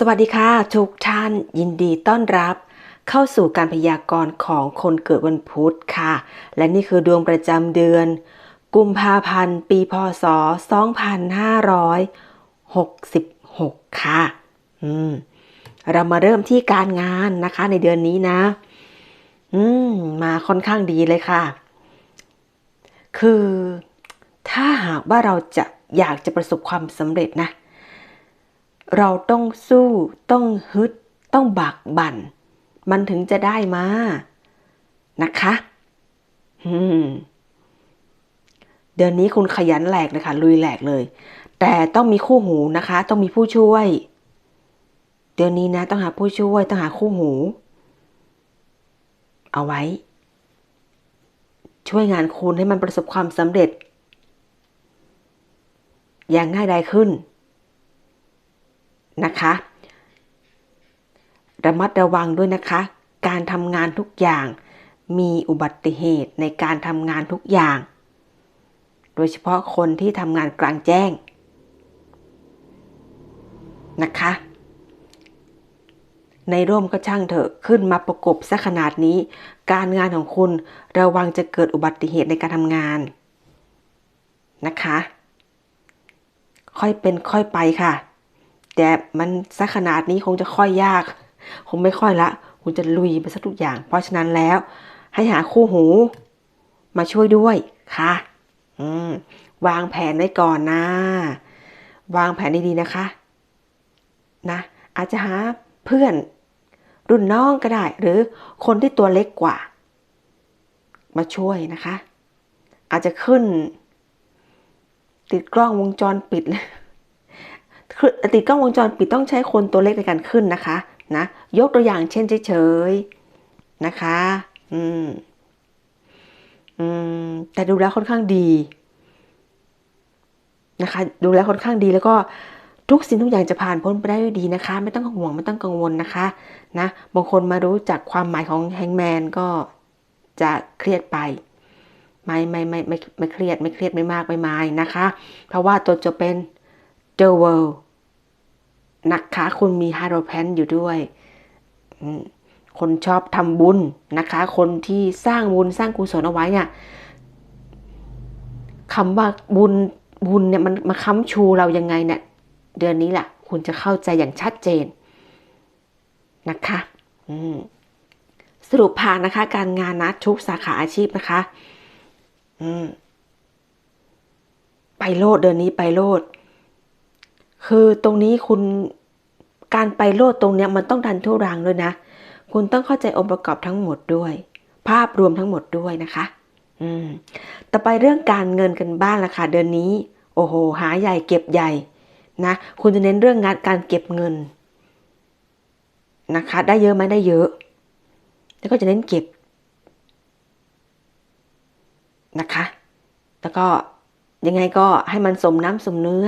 สวัสดีค่ะทุกท่านยินดีต้อนรับ เข้าสู่การพยากรณ์ของคนเกิดวันพุธค่ะ และนี่คือดวงประจำเดือน กุมภาพันธ์ ปีพศ 2566 ค่ะ อืม เรามาเริ่มที่การงานนะคะในเดือนนี้นะ อืม มาค่อนข้างดีเลยค่ะ คือถ้าหากว่าเราจะอยากจะประสบความสำเร็จนะเเราต้องสู้ ต้องฮึด ต้องบักบั่น มันถึงจะได้มา นะคะเดือนนี้คุณขยันแหลกเลยค่ะ ลุยแหลกเลย แต่ต้องมีคู่หูนะคะ ต้องมีผู้ช่วย เดือนนี้นะ ต้องหาผู้ช่วย ต้องหาคู่หู เอาไว้ ช่วยงานคุณให้มันประสบความสำเร็จ อย่างง่ายดายขึ้น นะคะ ระมัดระวังด้วยนะคะ การทำงานทุกอย่าง มีอุบัติเหตุในการทำงานทุกอย่าง โดยเฉพาะคนที่ทำงานกลางแจ้งนะคะ ในร่มก็ช่างเถอะขึ้นมาประกบซะขนาดนี้ การงานของคุณระวังจะเกิดอุบัติเหตุในการทำงานนะคะ ค่อยเป็นค่อยไปค่ะ แต่มันสักขนาดนี้คงจะค่อยยาก คงไม่ค่อยละคุณจะลุยไปสักทุกอย่าง เพราะฉะนั้นแล้ว ให้หาคู่หู มาช่วยด้วยค่ะ อืม วางแผนไว้ก่อนนะ วางแผนดีๆนะคะ นะ อาจจะหาเพื่อน รุ่นน้องก็ได้ หรือคนที่ตัวเล็กกว่า มาช่วยนะคะ อาจจะขึ้น ติดกล้องวงจรปิด ติดกล้องวงจรปิดต้องใช้คนตัวเล็กในการขึ้นนะคะนะยกตัวอย่างเช่นเฉยๆนะคะ อืมอืมแต่ดูแล้วค่อนข้างดีนะคะ ดูแล้วค่อนข้างดีแล้วก็ทุกสิ่งทุกอย่างจะผ่านพ้นไปได้ด้วยดีนะคะ ไม่ต้องห่วงไม่ต้องกังวลนะคะนะบางคนมารู้จักความหมายของแฮงแมนก็จะเครียดไป ไม่ไม่ไม่ไม่ไม่เครียดไม่เครียดไม่มากไม่มายนะคะ เพราะว่าตัวจะเป็น the world นะคะคุณมีฮาโรแพนอยู่ด้วยคนชอบทำบุญนะคะ คนที่สร้างบุญสร้างกุศลเอาไว้เนี่ยคำว่าบุญบุญเนี่ยมันมาค้ำชูเรายังไงเนี่ยเดือนนี้แหละคุณจะเข้าใจอย่างชัดเจนนะคะสรุปผ่านนะคะ การงานนะทุกสาขาอาชีพนะคะไปโลดเดือนนี้ไปโลด คือตรงนี้คุณการไปโลดตรงเนี้ยมันต้องดันทุรังด้วยนะ คุณต้องเข้าใจองค์ประกอบทั้งหมดด้วย ภาพรวมทั้งหมดด้วยนะคะ อืม ต่อไปเรื่องการเงินกันบ้างละค่ะเดือนนี้ โอ้โห หาใหญ่เก็บใหญ่นะ คุณจะเน้นเรื่องงานการเก็บเงินนะคะ ได้เยอะไหมได้เยอะ แล้วก็จะเน้นเก็บนะคะ แล้วก็ยังไงก็ให้มันสมน้ำสมเนื้อ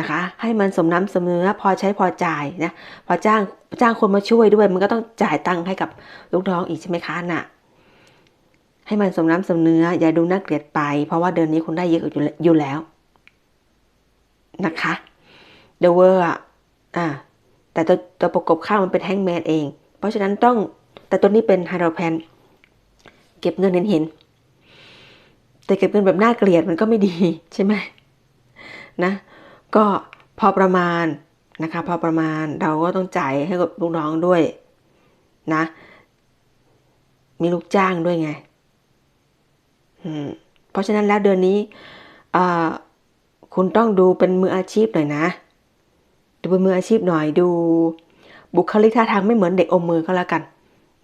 นะคะ ให้มันสมน้ำสมเนื้อพอใช้พอจ่ายนะพอจ้างจ้างคนมาช่วยด้วย มันก็ต้องจ่ายตังค์ให้กับลูกน้องอีกใช่ไหมคะน่ะให้มันสมน้ำสมเนื้ออย่าดูน่าเกลียดไป เพราะว่าเดือนนี้คุณได้เยอะอยู่แล้วนะคะเดเวอร์อะแต่ตัวตัวประกบข้าวมันเป็นแฮงแมนเอง เพราะฉะนั้นต้องแต่ตัวนี้เป็นไฮโดรแพนเก็บเงินเห็นเห็นแต่เก็บเงินแบบน่าเกลียดมันก็ไม่ดีใช่ไหมนะ ก็พอประมาณนะคะพอประมาณเราก็ต้องจ่ายให้กับลูกน้องด้วยนะ มีลูกจ้างด้วยไงเพราะฉะนั้นแล้วเดือนนี้คุณต้องดูเป็นมืออาชีพหน่อยนะ ดูเป็นมืออาชีพหน่อยดู บุคลิกท่าทางไม่เหมือนเด็กอมมือก็แล้วกัน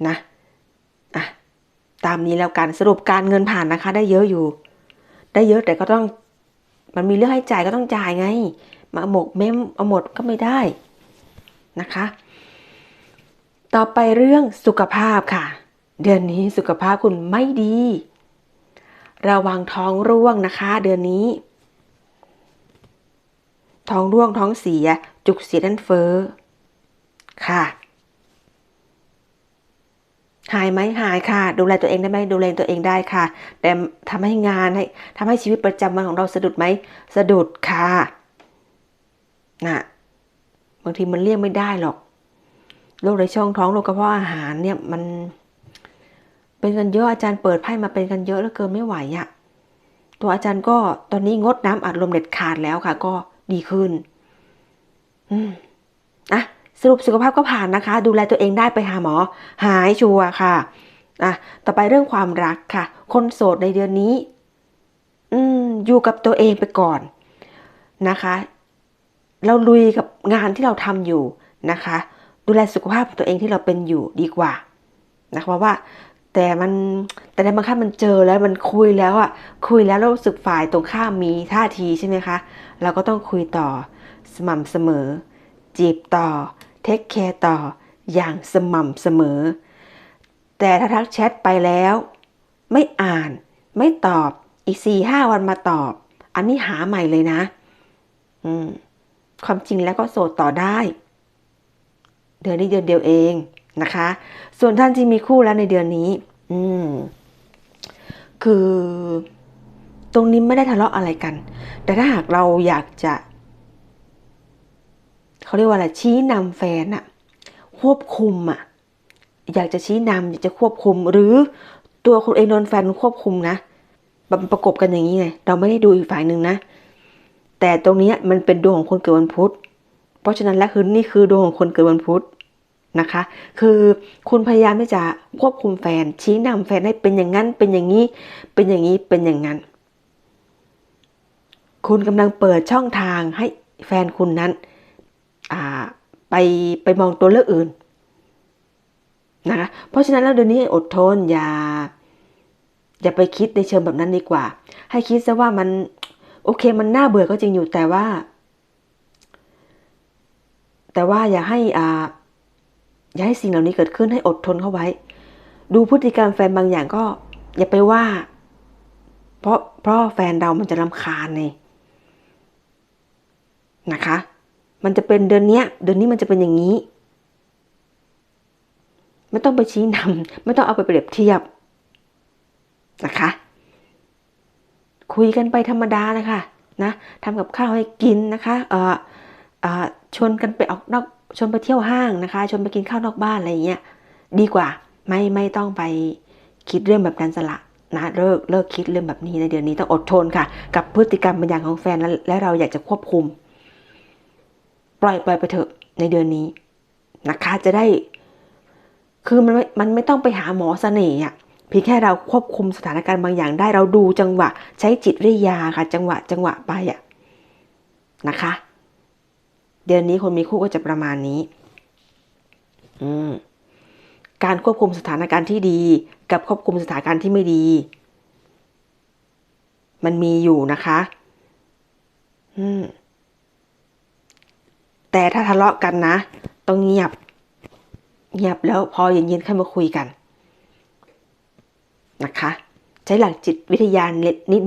นะอะตามนี้แล้วกันสรุปการเงินผ่านนะคะ ได้เยอะอยู่ ได้เยอะแต่ก็ต้อง มันมีเรื่องให้จ่ายก็ต้องจ่ายไง มาหมกเม้มเอาหมดก็ไม่ได้นะคะ ต่อไปเรื่องสุขภาพค่ะ เดือนนี้สุขภาพคุณไม่ดี ระวังท้องร่วงนะคะ เดือนนี้ ท้องร่วงท้องเสีย จุกเสียดันเฟ้อค่ะ หายไหมหายค่ะ ดูแลตัวเองได้ไหมดูแลตัวเองได้ค่ะ แต่ทำให้งานให้ทำให้ชีวิตประจำวันของเราสะดุดไหมสะดุดค่ะนะบางทีมันเลี่ยงไม่ได้หรอกโรคในช่องท้องโรคกระเพาะอาหารเนี่ยมัน เป็นกันเยอะอาจารย์เปิดไพ่มาเป็นกันเยอะแล้วเกินไม่ไหวอะตัวอาจารย์ก็ตอนนี้งดน้ำอัดลมเด็ดขาดแล้วค่ะ ก็ดีขึ้น อืมอะ สรุปสุขภาพก็ผ่านนะคะ ดูแลตัวเองได้ไปหาหมอ หายชัวร์ค่ะอะต่อไปเรื่องความรักค่ะ คนโสดในเดือนนี้ อืมอยู่กับตัวเองไปก่อนนะคะ เราลุยกับงานที่เราทำอยู่นะคะ ดูแลสุขภาพของตัวเองที่เราเป็นอยู่ดีกว่านะคะเพราะว่าแต่มันแต่ในบางครั้งมันเจอแล้วมันคุยแล้วอะคุยแล้วเราสึกฝ่ายตรงข้ามมีท่าทีใช่ไหมคะ เราก็ต้องคุยต่อสม่ำเสมอ จีบต่อ เทคแคร์ต่ออย่างสม่ำเสมอ แต่ถ้าทักแชทไปแล้ว ไม่อ่านไม่ตอบอีกสี่ห้าวันมาตอบ อันนี้หาใหม่เลยนะ อืม ความจริงแล้วก็โสดต่อได้ เดือนนี้เดือนเดียวเองนะคะ ส่วนท่านที่มีคู่แล้วในเดือนนี้ อืม คือ ตรงนี้ไม่ได้ทะเลาะอะไรกัน แต่ถ้าหากเราอยากจะ เขาเรียกว่าอะไรชี้นำแฟนอะควบคุมอะอยากจะชี้นำอยากจะควบคุม หรือตัวคุณเองโดนแฟนควบคุมนะประกบกันอย่างนี้ไงเราไม่ได้ดูอีกฝ่ายหนึ่งนะ แต่ตรงนี้มันเป็นดวงของคนเกิดวันพุธ เพราะฉะนั้นแล้วคือนี่คือดวงของคนเกิดวันพุธนะคะ คือคุณพยายามที่จะควบคุมแฟน ชี้นำแฟนให้เป็นอย่างนั้น เป็นอย่างนี้ เป็นอย่างนี้ เป็นอย่างนั้น คุณกำลังเปิดช่องทางให้แฟนคุณนั้น ไปไปมองตัวเลือกอื่นนะคะเพราะฉะนั้นแล้วเดือนนี้อดทนอย่าอย่าไปคิดในเชิงแบบนั้นดีกว่า ให้คิดซะว่ามันโอเคมันน่าเบื่อก็จริงอยู่แต่ว่า แต่ว่าอย่าให้อ่าอย่าให้สิ่งเหล่านี้เกิดขึ้นให้อดทนเข้าไว้ ดูพฤติกรรมแฟนบางอย่างก็ อย่าไปว่า เพราะเพราะแฟนเรามันจะรำคาญไงนะคะ มันจะเป็นเดือนนี้เดือนนี้มันจะเป็นอย่างนี้ ไม่ต้องไปชี้นำไม่ต้องเอาไปเปรียบเทียบนะคะ คุยกันไปธรรมดานะคะนะทำกับข้าวให้กินนะคะเออเออชวนกันไปออกนอกชวนไปเที่ยวห้างนะคะ ชวนไปกินข้าวนอกบ้านอะไรอย่างเงี้ยดีกว่าไม่ไม่ต้องไปคิดเรื่องแบบนั้นสละนะเลิกเลิกคิดเรื่องแบบนี้ในเดือนนี้ต้องอดทนค่ะ กับพฤติกรรมบางอย่างของแฟนและและเราอยากจะควบคุม ปล่อยปล่อยไปเถอะในเดือนนี้นะคะจะได้ คือมันมันไม่ต้องไปหาหมอเสน่ห์อะเพียงแค่เราควบคุมสถานการณ์บางอย่างได้เราดูจังหวะ ใช้จิตวิทยาค่ะ จังหวะ จังหวะไปอะนะคะ เดือนนี้คนมีคู่ก็จะประมาณนี้ อืมการควบคุมสถานการณ์ที่ดี กับควบคุมสถานการณ์ที่ไม่ดี มันมีอยู่นะคะ อืม แต่ถ้าทะเลาะกันนะต้องเงียบ เงียบแล้วพอเย็นๆค่อยมาคุยกันนะคะ ใช้หลักจิตวิทยา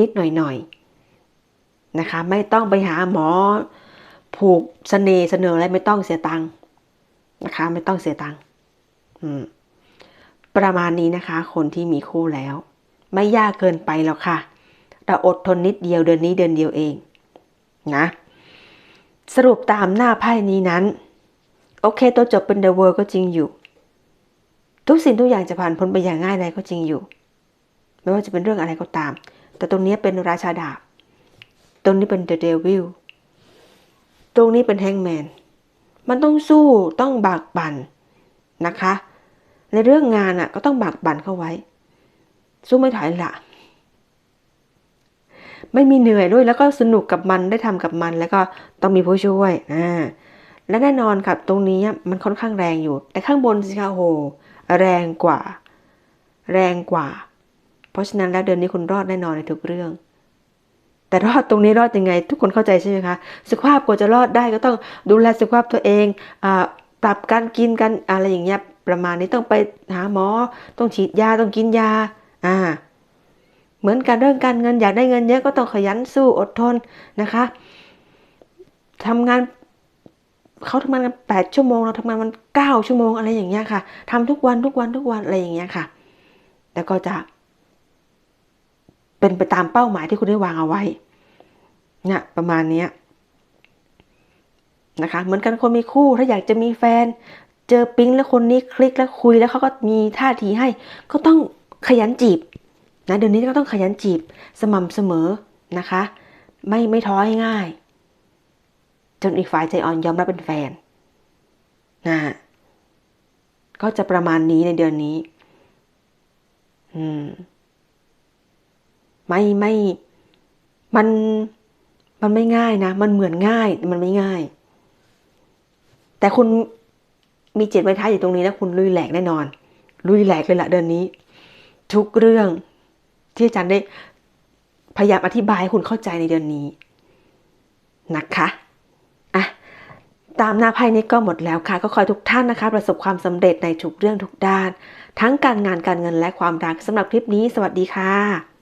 นิดๆหน่อยๆนะคะ ไม่ต้องไปหาหมอ ผูกสเสน่ห์เสนออะไรไม่ต้องเสียตังค์นะคะ ไม่ต้องเสียตังค์ประมาณนี้นะคะ คนที่มีคู่แล้ว ไม่ยากเกินไปแล้วค่ะเราอดทนนิดเดียวเดือนนี้เดือนเดียวเอง นะ สรุปตามหน้าไพ่นี้นั้น โอเค ตัวจบเป็นเดอะเวิร์ก็จริงอยู่ ทุกสิ่งทุกอย่างจะผ่านพ้นไปอย่างง่ายดายก็จริงอยู่ ไม่ว่าจะเป็นเรื่องอะไรก็ตาม แต่ตรงนี้เป็นราชาดาบ ตรงนี้เป็นเดอะเดวิลตรงนี้เป็นแฮงแมน มันต้องสู้ต้องบากบั่นนะคะ ในเรื่องงานอะก็ต้องบากบั่นเข้าไว้ สู้ไม่ถอยหละ ไม่มีเหนื่อยด้วยแล้วก็สนุกกับมันได้ทำกับมัน แล้วก็ต้องมีผู้ช่วยอ่าและแน่นอนครับตรงนี้มันค่อนข้างแรงอยู่ แต่ข้างบนสิคะโหแรงกว่า แรงกว่า เพราะฉะนั้นแล้วเดือนนี้คุณรอดแน่นอนในทุกเรื่อง แต่รอดตรงนี้รอดยังไง ทุกคนเข้าใจใช่ไหมคะสุขภาพกว่าจะรอดได้ก็ต้องดูแลสุขภาพตัวเองอปรับการกินกันอะไรอย่างเงี้ยประมาณนี้ต้องไปหาหมอ ต้องฉีดยาต้องกินยาอ่า เหมือนการเรื่องการเงินอยากได้เงินเยอะก็ต้องขยันสู้อดทนนะคะทำงานเขาทำงานกันแปดชั่วโมงเราทำงานมันเก้าชั่วโมงอะไรอย่างเงี้ยค่ะทำทุกวันทุกวันทุกวันอะไรอย่างเงี้ยค่ะ แล้วก็จะ เป็นไปตามเป้าหมายที่คุณได้วางเอาไว้เนี่ยประมาณนี้นะคะเหมือนกันคนมีคู่ถ้าอยากจะมีแฟน เจอปิ๊งแล้วคนนี้คลิกแล้วคุยแล้วเขาก็มีท่าทีให้ ก็ต้องขยันจีบ นะเดือนนี้ก็ต้องขยันจีบสม่ำเสมอนะคะ ไม่ไม่ท้อง่ายๆจนอีกฝ่ายใจอ่อนยอมรับเป็นแฟนนะก็จะประมาณนี้ในเดือนนี้ อืม ไม่ไม่ มัน มันไม่ง่ายนะ มันเหมือนง่ายแต่มันไม่ง่าย แต่คุณมีเจ็ดไว้ท้ายอยู่ตรงนี้นะคุณลุยแหลกแน่นอน ลุยแหลกเลยละเดือนนี้ ทุกเรื่อง ที่อาจารย์ได้พยายามอธิบายให้คุณเข้าใจในเดือนนี้นะคะอะตามหน้าไพ่นี้ก็หมดแล้วค่ะ ก็ขอทุกท่านนะคะ ประสบความสำเร็จในทุกเรื่องทุกด้าน ทั้งการงานการเงินและความรักสำหรับคลิปนี้ สวัสดีค่ะ